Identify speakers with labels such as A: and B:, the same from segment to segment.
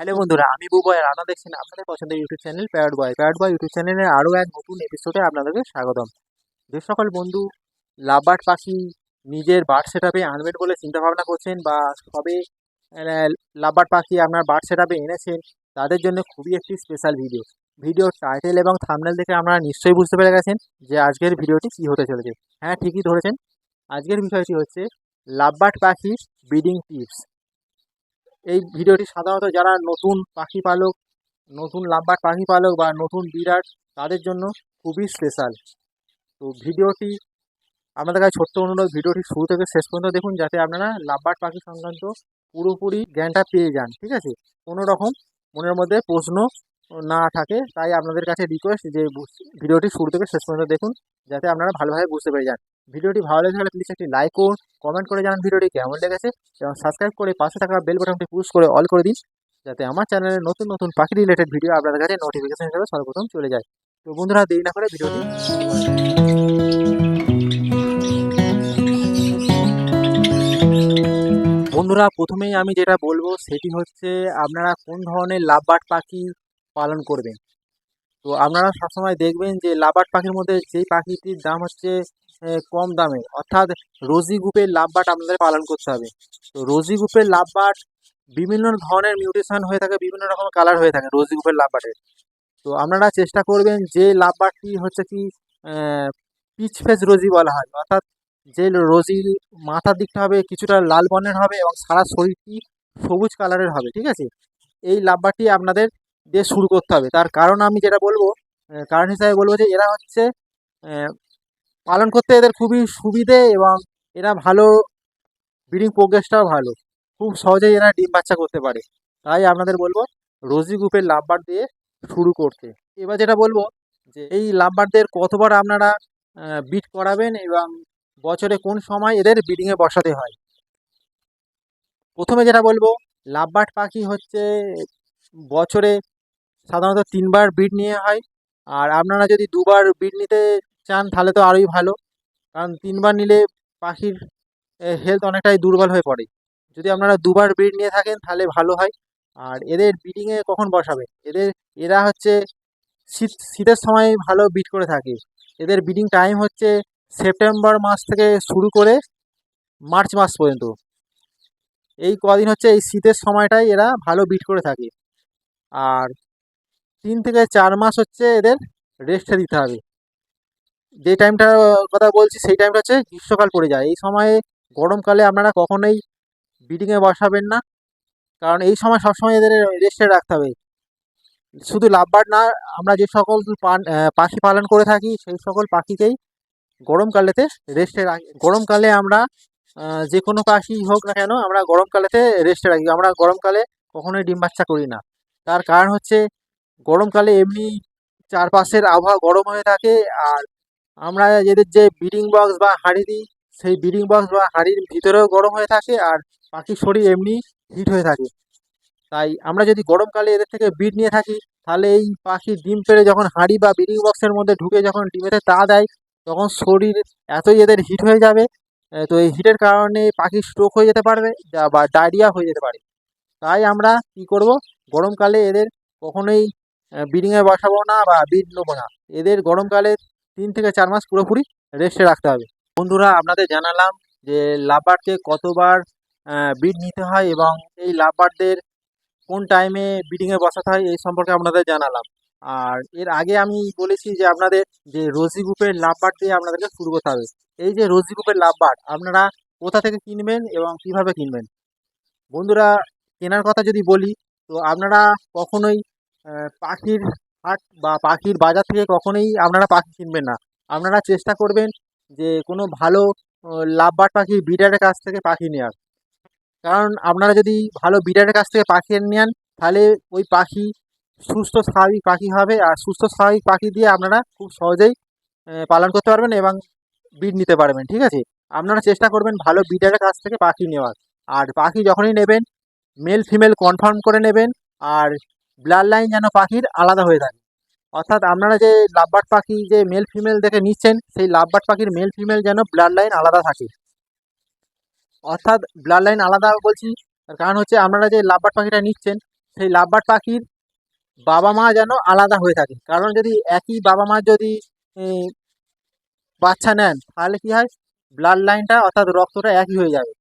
A: Hello বন্ধুরা, আমি বুবয় আর আপনারা দেখছেন আপনাদের পছন্দের YouTube channel Parrot Boy. Parrot Boy YouTube চ্যানেলের আরও এক নতুন এপিসোডে আপনাদেরকে স্বাগতম। যে সকল বন্ধু লাভবার্ড পাখি, নিজের বার্ড সেট আপে আনবেন বলে চিন্তা ভাবনা করছেন বা সবে লাভবার্ড পাখি আপনার বার্ড সেট আপে এনেছেন, তাদের জন্য খুবই একটি স্পেশাল ভিডিও ভিডিওর টাইটেল এবং থামনেল দেখে আপনারা নিশ্চয়ই বুঝতে পেরে গেছেন যে আজকের ভিডিওটি কী হতে চলেছে। হ্যাঁ ঠিকই ধরেছেন। আজকের বিষয়টি হচ্ছে লাভবার্ড পাখির ব্রিডিং টিপস এই ভিডিওটি সাধারণত যারা নতুন পাখি পালক, নতুন লাভবার্ড পাখি পালক বা নতুন বিরাট তাদের জন্য খুবই স্পেশাল তো ভিডিওটি, আপনাদের কাছে ছোট্ট অনুরোধ, ভিডিওটি শুরু থেকে শেষ পর্যন্ত দেখুন যাতে আপনারা লাভবার্ড পাখি সংক্রান্ত পুরোপুরি জ্ঞানটা পেয়ে যান, ঠিক আছে? কোনো রকম মনের মধ্যে প্রশ্ন না থাকে, তাই আপনাদের কাছে রিকোয়েস্ট যে ভিডিওটি শুরু থেকে শেষ পর্যন্ত দেখুন, যাতে আপনারা ভালোভাবে বুঝতে পেরে যান। ভিডিওটি ভালো লেগে থাকলে প্লিজ একটি লাইক করুন কমেন্ট করে জানান ভিডিওটি কেমন লেগেছে এবং সাবস্ক্রাইব করে পাশে থাকা বেল বাটনটি পুশ করে অল করে দিন, যাতে আমার চ্যানেলে নতুন নতুন পাখি রিলেটেড ভিডিও আপনাদের কাছে নোটিফিকেশন হিসেবে সর্বপ্রথম চলে যায় তো বন্ধুরা, দেরি না করে ভিডিওটি। বন্ধুরা, প্রথমেই আমি যেটা বলব, সেটি হচ্ছে আপনারা কোন ধরনের লাভবার্ড পাখি পালন করবেন তো আপনারা সবসময় দেখবেন যে লাভবার্ড পাখির মধ্যে যেই পাখিটির দাম হচ্ছে কম দামে। অর্থাৎ রোজি গ্রুপের লাভবার্ড আপনাদের পালন করতে হবে। তো রোজি গ্রুপের লাভবার্ড বিভিন্ন ধরনের মিউটেশন হয়ে থাকে, বিভিন্ন রকম কালার হয়ে থাকে রোজি গ্রুপের লাভবার্ডের তো আপনারা চেষ্টা করবেন যে লাভবার্ডটি হচ্ছে কি পিচ ফেস রোজি বলা হয়। অর্থাৎ যে রোজি মাথার দিকটা হবে, কিছুটা লাল বর্ণের হবে এবং সারা শরীরটি সবুজ কালারের হবে, ঠিক আছে? এই লাভবারটি আপনাদের দিয়ে শুরু করতে হবে। তার কারণ আমি যেটা বলব কারণ হিসাবে বলব যে এরা হচ্ছে পালন করতে এদের খুবই সুবিধে এবং এরা ভালো ব্রিডিং প্রোগ্রেসটাও ভালো। খুব সহজেই এরা ডিম বাচ্চা করতে পারে। তাই আপনাদের বলব, রোজি গ্রুপের লাভবার দিয়ে শুরু করতে। এবার যেটা বলব, যে এই লাভবারদের কতবার আপনারা বিট করাবেন এবং বছরে কোন সময় এদের ব্রিডিংয়ে বসাতে হয়? প্রথমে যেটা বলব লাভবার্ড পাখি হচ্ছে বছরে সাধারণত তিনবার বিট নিয়ে হয়। আর আপনারা যদি দুবার বিট নিতে চান, তাহলে তো আরোই ভালো। কারণ তিনবার নিলে পাখির হেলথ অনেকটাই দুর্বল হয়ে পড়ে। যদি আপনারা দুবার ব্রিড নিয়ে থাকেন, তাহলে ভালো হয়। আর এদের ব্রিডিংয়ে কখন বসাবে? এদের, এরা হচ্ছে শীত, শীতের সময় ভালো বিট করে থাকে। এদের ব্রিডিং টাইম হচ্ছে সেপ্টেম্বর মাস থেকে শুরু করে মার্চ মাস পর্যন্ত। এই কদিন হচ্ছে এই শীতের সময়টাই এরা ভালো বিট করে থাকে। আর তিন থেকে চার মাস হচ্ছে এদের রেস্টে দিতে হবে। যে টাইমটার কথা বলছি, সেই টাইমটা হচ্ছে গ্রীষ্মকাল পড়ে যায়। এই সময়ে গরমকালে আপনারা কখনোই বিডিংয়ে বসাবেন না। কারণ এই সময় সবসময় এদের রেস্টে রাখতে হবে। শুধু লাভবার্ড না, আমরা যে সকল পাখি পালন করে থাকি, সেই সকল পাখিকেই গরমকালেতে রেস্টে রাখি, গরমকালে আমরা যে কোনো পাখি হোক না কেন, আমরা গরমকালেতে রেস্টে রাখি। আমরা গরমকালে কখনোই ডিম বাচ্চা করি না। তার কারণ হচ্ছে গরমকালে এমনি চারপাশের আবহাওয়া গরম হয়ে থাকে, আর আমরা এদের যে ব্রিডিং বক্স বা হাঁড়ি দিই, সেই ব্রিডিং বক্স বা হাঁড়ির ভিতরেও গরম হয়ে থাকে আর পাখির শরীর এমনি হিট হয়ে থাকে। তাই আমরা যদি গরমকালে এদের থেকে বিট নিয়ে থাকি, তাহলে এই পাখি ডিম পেড়ে যখন হাঁড়ি বা ব্রিডিং বক্সের মধ্যে ঢুকে যখন ডিমেতে তা দেয়, তখন শরীর এতই এদের হিট হয়ে যাবে তো এই হিটের কারণে পাখির স্ট্রোক হয়ে যেতে পারবে বা ডায়রিয়া হয়ে যেতে পারে। তাই আমরা কি করব, গরমকালে এদের কখনোই ব্রিডিংয়ে বসাবো না বা বিট নেব না। এদের গরমকালে তিন থেকে চার মাস পুরোপুরি রেস্টে রাখতে হবে। বন্ধুরা, আপনাদের জানালাম যে লাভবার্ডকে কতবার বিট নিতে হয় এবং এই লাভবার্ডদের কোন টাইমে ব্রিডিংয়ে বসাতে হয় এই সম্পর্কে আপনাদের জানালাম। আর এর আগে আমি বলেছি যে আপনাদের যে রোজি গ্রুপের লাভবার্ড দিয়ে আপনাদেরকে শুরু করতে হবে। এই যে রোজি গ্রুপের লাভবার্ড আপনারা কোথা থেকে কিনবেন এবং কীভাবে কিনবেন? বন্ধুরা, কেনার কথা যদি বলি, তো আপনারা কখনোই পাখির হাট বা পাখির বাজার থেকে কখনোই আপনারা পাখি কিনবেন না। আপনারা চেষ্টা করবেন যে কোনো ভালো লাভবার্ড পাখি ব্রিডারের কাছ থেকে পাখি নেওয়ার কারণ আপনারা যদি ভালো ব্রিডারের কাছ থেকে পাখি নেন, তাহলে ওই পাখি সুস্থ, স্বাভাবিক পাখি হবে। আর সুস্থ, স্বাভাবিক পাখি দিয়ে আপনারা খুব সহজেই পালন করতে পারবেন এবং ব্রিড নিতে পারবেন, ঠিক আছে? আপনারা চেষ্টা করবেন ভালো ব্রিডারের কাছ থেকে পাখি নেওয়ার। আর পাখি যখনই নেবেন মেল ফিমেল কনফার্ম করে নেবেন। আর ব্লাড লাইন যেন পাখির আলাদা হয়ে থাকে। অর্থাৎ আপনারা যে লাভবার্ড পাখি যে মেল ফিমেল দেখে নিচ্ছেন, সেই লাভবার্ড পাখির মেল ফিমেল যেন ব্লাড লাইন আলাদা থাকে। অর্থাৎ ব্লাড লাইন আলাদা বলছি কারণ হচ্ছে আপনারা যে লাভবার্ড পাখিটা নিচ্ছেন, সেই লাভবার্ড পাখির বাবা মা যেন আলাদা হয়ে থাকে। কারণ যদি একই বাবা মা যদি বাচ্চা নেন, তাহলে কী হয়? ব্লাড লাইনটা অর্থাৎ রক্তটা একই হয়ে যাবে।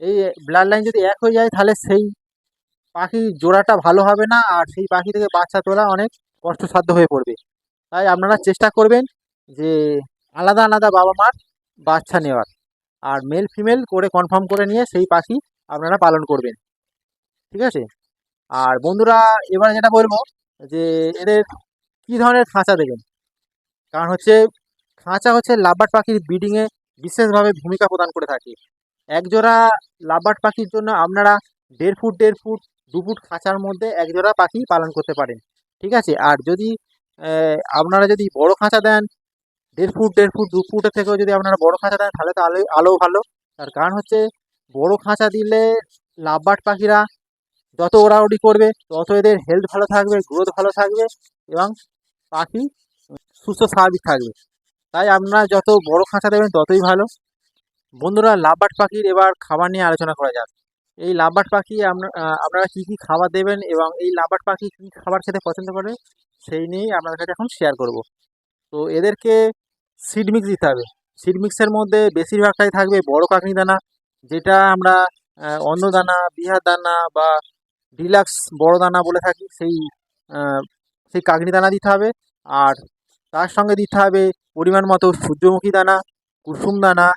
A: এই ব্লাড লাইন যদি এক হয়ে যায়, তাহলে সেই পাখির জোড়াটা ভালো হবে না, আর সেই পাখি থেকে বাচ্চা তোলা অনেক কষ্টসাধ্য হয়ে পড়বে। তাই আপনারা চেষ্টা করবেন যে আলাদা আলাদা বাবা মার বাচ্চা নেওয়ার। আর মেল ফিমেল করে কনফার্ম করে নিয়ে সেই পাখি আপনারা পালন করবেন। ঠিক আছে? আর বন্ধুরা, এবারে যেটা বলব যে এদের কী ধরনের খাঁচা দেবেন? কারণ হচ্ছে খাঁচা হচ্ছে লাভবার্ড পাখির ব্রিডিংয়ে বিশেষভাবে ভূমিকা প্রদান করে থাকে। একজোড়া লাভবার্ড পাখির জন্য আপনারা দেড় ফুট দেড় ফুট দু ফুট খাঁচার মধ্যে এক জোড়া পাখি পালন করতে পারেন, ঠিক আছে? আর যদি আপনারা যদি বড় খাঁচা দেন, দেড় ফুট দেড় ফুট, দু ফুটের থেকেও যদি আপনারা বড় খাঁচা দেন, তাহলে তো আলো আলো ভালো। তার কারণ হচ্ছে, বড় খাঁচা দিলে লাভবার্ড পাখিরা যত ওড়াউড়ি করবে, তত এদের হেলথ ভালো থাকবে গ্রোথ ভালো থাকবে এবং পাখি সুস্থ, স্বাভাবিক থাকবে। তাই আপনারা যত বড় খাঁচা দেবেন, ততই ভালো। বন্ধুরা লাভবার্ড পাখির এবার খাবার নিয়ে আলোচনা করা যাক। এই লাভবার্ড পাখি আপনা- আপনারা কী কী খাবার দেবেন এবং এই লাভবার্ড পাখি কী খাবার খেতে পছন্দ করে সেই নিয়েই আপনাদের কাছে এখন শেয়ার করব। তো এদেরকে সিড মিক্স দিতে হবে। সিড মিক্সের মধ্যে বেশিরভাগটাই থাকবে বড় কাকনি দানা যেটা আমরা আহ, দানা বিহার দানা বা ডিলাক্স বড় দানা বলে থাকি সেই সেই কাকনি দানা দিতে হবে। আর তার সঙ্গে দিতে হবে পরিমাণ মতো সূর্যমুখী দানা কুসুম দানা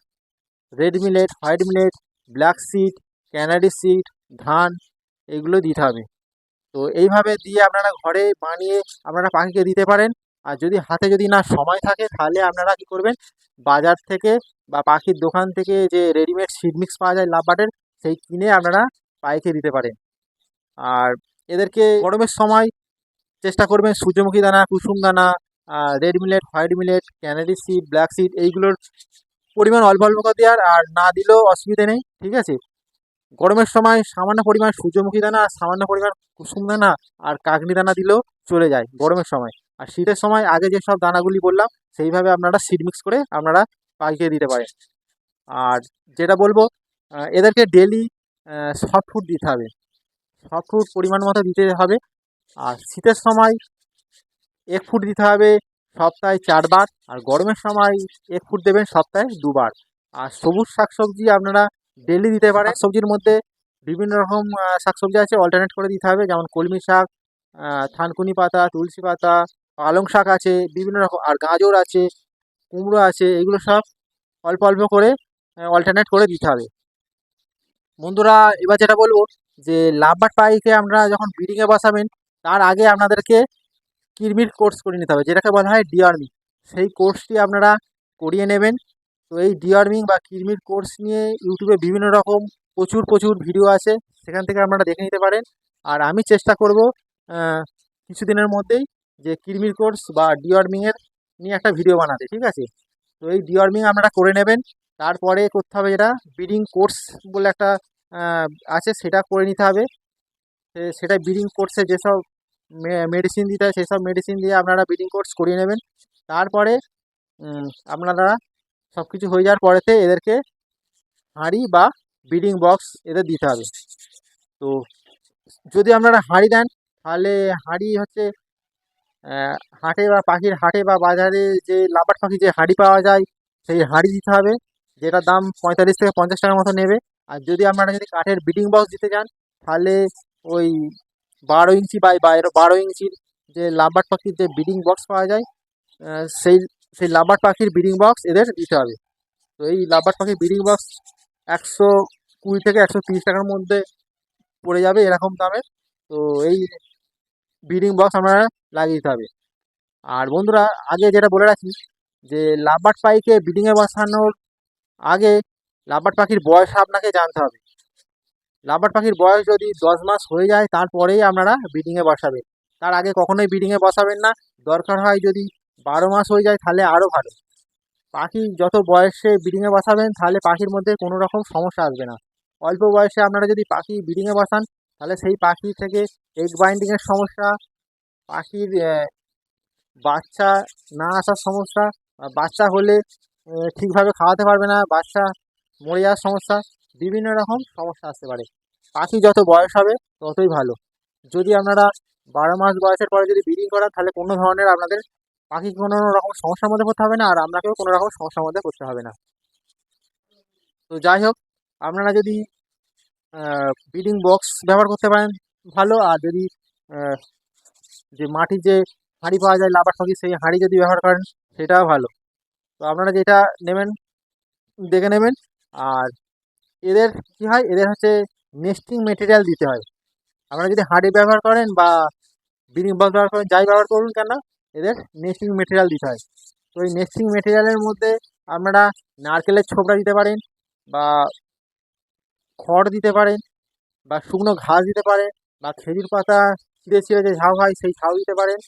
A: red millet white millet black seed canary seed ধান, এগুলো দিতে হবে। তো এইভাবে দিয়ে আপনারা ঘরে বানিয়ে আপনারা পাখিকে দিতে পারেন। আর যদি হাতে যদি না সময় থাকে, তাহলে আপনারা কী করবেন? বাজার থেকে বা পাখির দোকান থেকে যে রেডিমেড সিড মিক্স পাওয়া যায় লাভবাটের সেই কিনে আপনারা পাইকে দিতে পারেন। আর এদেরকে গরমের সময় চেষ্টা করবেন সূর্যমুখী দানা, কুসুম দানা red millet white millet canary seed black seed এইগুলোর পরিমাণ অল্প অল্প করে দেওয়ার। আর না দিলেও অসুবিধে নেই, ঠিক আছে? গরমের সময় সামান্য পরিমাণ সূর্যমুখী দানা, সামান্য পরিমাণ কুসুম দানা আর কাকনি দানা দিলেও চলে যায় গরমের সময়। আর শীতের সময় আগে যেসব দানাগুলি বললাম, সেইভাবে আপনারা সিড মিক্স করে আপনারা পাখিকে দিতে পারেন। আর যেটা বলব এদেরকে ডেলি সফট ফুড দিতে হবে। সফট ফুড পরিমাণ মতো দিতে হবে। আর শীতের সময় এক ফুট দিতে হবে সপ্তাহে চারবার। আর গরমের সময় এক ফুট দেবেন সপ্তাহে দুবার। আর সবুজ শাকসবজি আপনারা ডেলি দিতে পারেন সবজির মধ্যে বিভিন্ন রকম শাকসবজি আছে অল্টারনেট করে দিতে হবে। যেমন কলমি শাক থানকুনি পাতা, তুলসী পাতা, পালং শাক আছে, বিভিন্ন রকম, আর গাজর আছে, কুমড়ো আছে, এগুলো সব অল্প অল্প করে অল্টারনেট করে দিতে হবে। বন্ধুরা, এবার যেটা বলব যে লাভবার্ড পাইকে আমরা যখন ব্রিডিংয়ে বসাবেন, তার আগে আপনাদেরকে কিরমির কোর্স করে নিতে হবে, যেটাকে বলা হয় ডিআরমি সেই কোর্সটি আপনারা করিয়ে নেবেন। তো এই ডিআরমিং বা কিরমির কোর্স নিয়ে ইউটিউবে বিভিন্ন রকম প্রচুর প্রচুর ভিডিও আছে। সেখান থেকে আপনারা দেখে নিতে পারেন। আর আমি চেষ্টা করব কিছুদিনের মধ্যেই যে কিরমির কোর্স বা ডিআরমিংয়ের নিয়ে একটা ভিডিও বানাতে, ঠিক আছে? তো এই ডিআরমিং আপনারা করে নেবেন। তারপরে করতে হবে যেটা ব্রিডিং কোর্স বলে একটা আছে, সেটা করে নিতে হবে। সেটা ব্রিডিং কোর্সে যেসব মেডিসিন দিতে হয়, সেসব মেডিসিন দিয়ে আপনারা ব্রিডিং কোর্স করিয়ে নেবেন। তারপরে আপনারা সব কিছু হয়ে যাওয়ার পরেতে এদেরকে হাঁড়ি বা ব্রিডিং বক্স এদের দিতে হবে। তো যদি আপনারা হাঁড়ি দেন, তাহলে হাঁড়ি হচ্ছে হাটে বা পাখির হাটে বা বাজারে যে লাভার পাখি যে হাঁড়ি পাওয়া যায়, সেই হাঁড়ি দিতে হবে, যেটার দাম পঁয়তাল্লিশ থেকে পঞ্চাশ টাকার মতো নেবে। আর যদি আপনারা যদি কাঠের ব্রিডিং বক্স দিতে চান, তাহলে ওই বারো ইঞ্চি বাইরো বারো ইঞ্চির যে লাভবার্ড পাখির যে ব্রিডিং বক্স পাওয়া যায় সেই সেই লাভবার্ড পাখির ব্রিডিং বক্স এদের দিতে হবে। তো এই লাভবার্ড পাখির ব্রিডিং বক্স একশো কুড়ি থেকে একশো তিরিশ টাকার মধ্যে পড়ে যাবে এরকম দামে। তো এই ব্রিডিং বক্স আপনারা লাগিয়ে দিতে হবে। আর বন্ধুরা, আগে যেটা বলে রাখি যে লাভবার্ড পাখিকে ব্রিডিংয়ে বসানোর আগে লাভবার্ড পাখির বয়স আপনাকে জানতে হবে। লাভবার্ড পাখির বয়স যদি দশ মাস হয়ে যায়, তারপরেই আপনারা ব্রিডিংয়ে বসাবেন। তার আগে কখনোই ব্রিডিংয়ে বসাবেন না। দরকার হয় যদি বারো মাস হয়ে যায় তাহলে আরও ভালো। পাখি যত বয়সে ব্রিডিংয়ে বসাবেন, তাহলে পাখির মধ্যে কোনো রকম সমস্যা আসবে না। অল্প বয়সে আপনারা যদি পাখি ব্রিডিংয়ে বসান, তাহলে সেই পাখি থেকে এগ বাইন্ডিংয়ের সমস্যা, পাখির বাচ্চা না আসার সমস্যা বাচ্চা হলে ঠিকভাবে খাওয়াতে পারবে না, বাচ্চা মরে যাওয়ার সমস্যা, বিভিন্ন রকম সমস্যা আসতে পারে। পাখি যত বয়স হবে, ততই ভালো। যদি আপনারা বারো মাস বয়সের পরে যদি ব্রিডিং করান, তাহলে কোনো ধরনের আপনাদের পাখি কোনো রকম সমস্যার মধ্যে পড়তে হবে না, আর আপনাকেও কোনো রকম সমস্যার মধ্যে পড়তে হবে না। তো যাই হোক, আপনারা যদি ব্রিডিং বক্স ব্যবহার করতে পারেন, ভালো। আর যদি যে মাটির যে হাঁড়ি পাওয়া যায় লাবার পাখি সেই হাঁড়ি যদি ব্যবহার করেন, সেটাও ভালো। তো আপনারা যেটা নেবেন, দেখে নেবেন। আর এদের কী হয়, এদের হচ্ছে নেস্টিং মেটেরিয়াল দিতে হয়। আপনারা যদি হাঁড়ি ব্যবহার করেন বা ব্রিডিং বক্স ব্যবহার করেন, যাই ব্যবহার করুন কেন এদের নেস্টিং মেটেরিয়াল দিতে হয়। তো এই নেস্টিং মেটেরিয়ালের মধ্যে আপনারা নারকেলের ছোবড়া দিতে পারেন বা খড় দিতে পারেন বা শুকনো ঘাস দিতে পারেন বা খেজুর পাতা ছিঁড়ে ছিঁড়ে যে ঝাউ হয় সেই ঝাউ দিতে পারেন।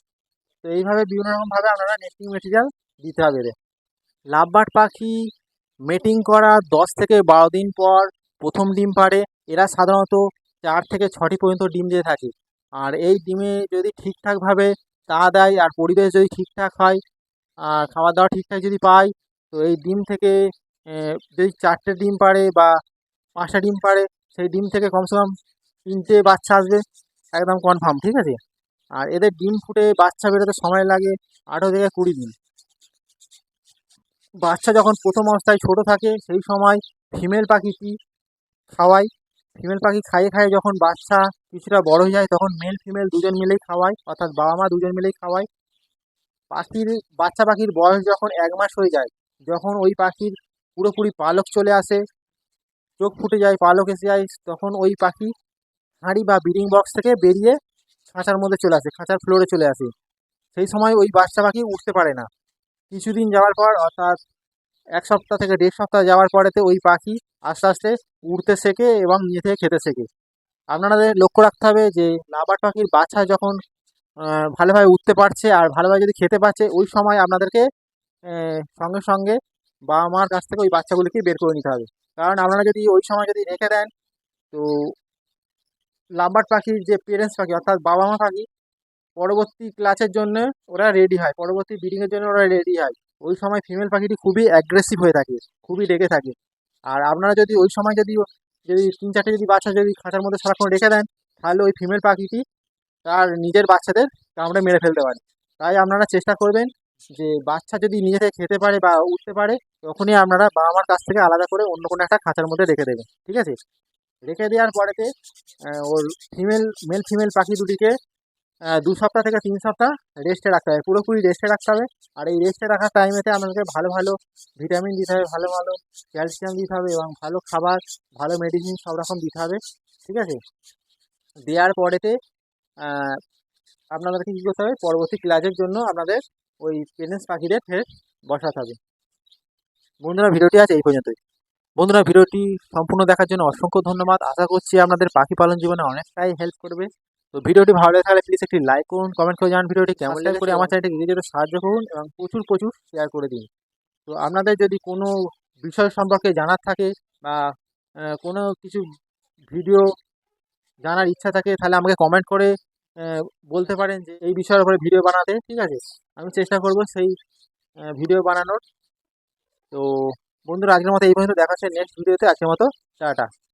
A: তো এইভাবে বিভিন্ন রকমভাবে আপনারা নেস্টিং মেটেরিয়াল দিতে হবে এদের। লাভবার্ড পাখি মেটিং করা দশ থেকে বারো দিন পর প্রথম ডিম পারে এরা সাধারণত চার থেকে ছটি পর্যন্ত ডিম দিয়ে থাকে। আর এই ডিমে যদি ঠিকঠাকভাবে তা দেয় আর পরিবেশ যদি ঠিকঠাক হয়, আর খাবার দাবার ঠিকঠাক যদি পায় তো এই ডিম থেকে যদি চারটে ডিম পারে বা পাঁচটা ডিম পারে, সেই ডিম থেকে কমসে কম তিনটে বাচ্চা আসবে, একদম কনফার্ম ঠিক আছে? আর এদের ডিম ফুটে বাচ্চা বেরোতে সময় লাগে আঠেরো থেকে কুড়ি দিন। বাচ্চা যখন প্রথম অবস্থায় ছোট থাকে, সেই সময় ফিমেল পাখিটি খাওয়াই ফিমেল পাখি খাইয়ে খাইয়ে যখন বাচ্চা কিছুটা বড় হয়ে যায়, তখন মেল ফিমেল দুজন মিলেই খাওয়ায়, অর্থাৎ বাবা মা দুজন মিলেই খাওয়ায়। পাখির, বাচ্চা পাখির বয়স যখন এক মাস হয়ে যায়, যখন ওই পাখির পুরোপুরি পালক চলে আসে, চোখ ফুটে যায়, পালক এসে যায়, তখন ওই পাখি হাঁড়ি বা ব্রিডিং বক্স থেকে বেরিয়ে খাঁচার মধ্যে চলে আসে, খাঁচার ফ্লোরে চলে আসে। সেই সময় ওই বাচ্চা পাখি উঠতে পারে না। কিছুদিন যাওয়ার পর, অর্থাৎ এক সপ্তাহ থেকে দেড় সপ্তাহ যাওয়ার পরেতে ওই পাখি আস্তে আস্তে উড়তে শেখে এবং নিজে থেকে খেতে শেখে। আপনাদের লক্ষ্য রাখতে হবে যে লাবার পাখির বাচ্চা যখন ভালোভাবে উঠতে পারছে আর ভালোভাবে যদি খেতে পারছে, ওই সময় আপনাদেরকে সঙ্গে সঙ্গে বাবা মার কাছ থেকে ওই বাচ্চাগুলিকে বের করে নিতে হবে। কারণ আপনারা যদি ওই সময় যদি রেখে দেন, তো লাম্বার্ড পাখির যে পেরেন্টস পাখি, অর্থাৎ বাবা মা পাখি, পরবর্তী ক্লাসের জন্য ওরা রেডি হয়, পরবর্তী ব্রিডিংয়ের জন্য ওরা রেডি হয়। ওই সময় ফিমেল পাখিটি খুবই অ্যাগ্রেসিভ হয়ে থাকে, খুবই রেগে থাকে। আর আপনারা যদি ওই সময় যদি যদি তিন চারটে যদি বাচ্চা যদি খাঁচার মধ্যে সারাক্ষণ রেখে দেন, তাহলে ওই ফিমেল পাখিটি তার নিজের বাচ্চাদের কামড়ে মেরে ফেলতে পারে। তাই আপনারা চেষ্টা করবেন যে বাচ্চা যদি নিজে থেকে খেতে পারে বা উঠতে পারে, তখনই আপনারা বাবা মার কাছ থেকে আলাদা করে অন্য কোনো একটা খাঁচার মধ্যে রেখে দেবেন, ঠিক আছে? রেখে দেওয়ার পরেতে ওর ফিমেল মেল ফিমেল পাখি দুটিকে দু সপ্তাহ থেকে তিন সপ্তাহ রেস্টে রাখতে হবে। পুরোপুরি রেস্টে রাখতে হবে। আর এই রেস্টে রাখার টাইমেতে আপনাদেরকে ভালো ভালো ভিটামিন দিতে হবে, ভালো ভালো ক্যালসিয়াম দিতে হবে এবং ভালো খাবার, ভালো মেডিসিন সব রকম দিতে হবে। ঠিক আছে? দেওয়ার পরেতে আপনাদেরকে কী করতে হবে? পরবর্তী ক্লাসের জন্য আপনাদের ওই পেরেন্টস পাখিদের ফের বসাতে হবে। বন্ধুরা, ভিডিওটি আছে এই পর্যন্তই। বন্ধুরা, ভিডিওটি সম্পূর্ণ দেখার জন্য অসংখ্য ধন্যবাদ। আশা করছি আপনাদের পাখি পালন জীবনে অনেকটাই হেল্প করবে। তো ভিডিওটি ভালো লাগে তাহলে প্লিজ একটি লাইক করুন কমেন্ট করে জানান ভিডিওটি কেমন লাগে করে আমার চ্যানেলটি যেতে সাহায্য করুন এবং প্রচুর প্রচুর শেয়ার করে দিন। তো আপনাদের যদি কোনো বিষয় সম্পর্কে জানার থাকে বা কোনো কিছু ভিডিও জানার ইচ্ছা থাকে তাহলে আমাকে কমেন্ট করে বলতে পারেন যে এই বিষয়ের উপরে ভিডিও বানাতে ঠিক আছে? আমি চেষ্টা করব সেই ভিডিও বানানোর। তো বন্ধুরা আজকের মতো এই পর্যন্ত দেখা হচ্ছে নেক্সট ভিডিওতে আজকের মতো টাটা।